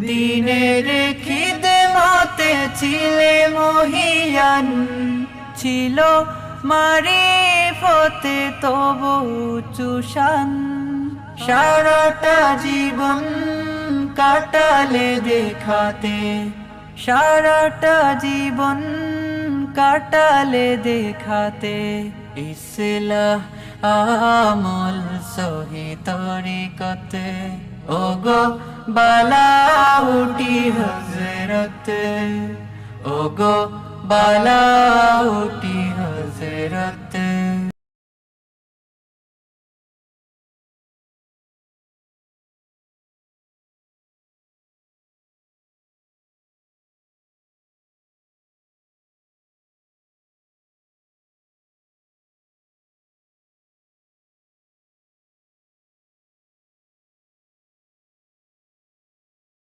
দিনের খিদে মতে ছিলে মহিয়ান। ছিল মারি ফতে তবু চুষান সারাটা জীবন কাটালে দেখাতে। সারাটা জীবন কাটালে দেখাতে। ইসলাহ আমল সহি তরিকতে। ওগো বালাউটি হজরত ওগো বালাউটি হজরত